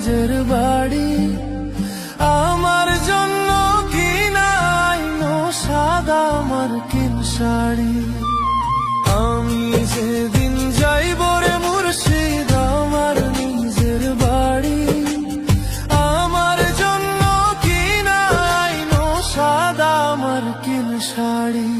নিজের বাড়ি। আমার জন্য কিনাইনো সাদা আমার কিন শাড়ি। আমি যেদিন যাইব রে মুর্শিদ আমার নিজের বাড়ি। আমার জন্য কিনাইনো সাদা আমার কিন শাড়ি।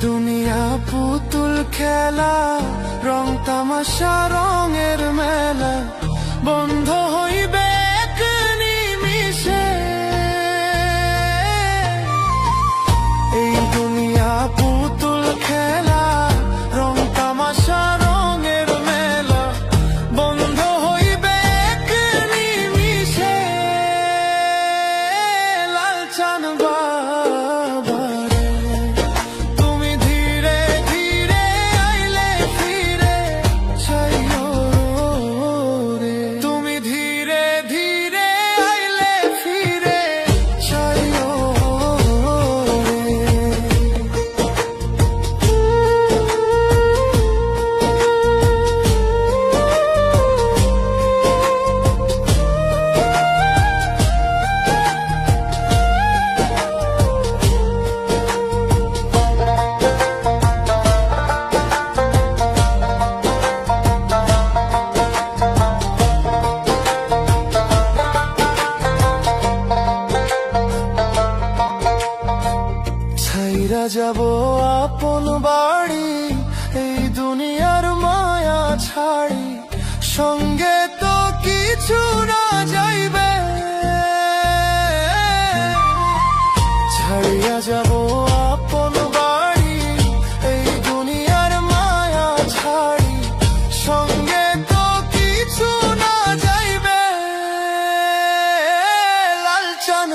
দুনিয়া পুতুল খেলা রং তামাশা রঙের ছাইরা যাব আপন বাড়ি, এই দুনিয়ার মায়া ছাড়ি। সঙ্গে তো কিছু না যাইবে। ছাড়িয়া যাব আপন বাড়ি, এই দুনিয়ার মায়া ছাড়ি। সঙ্গে তো কিছু না যাইবে। লালচান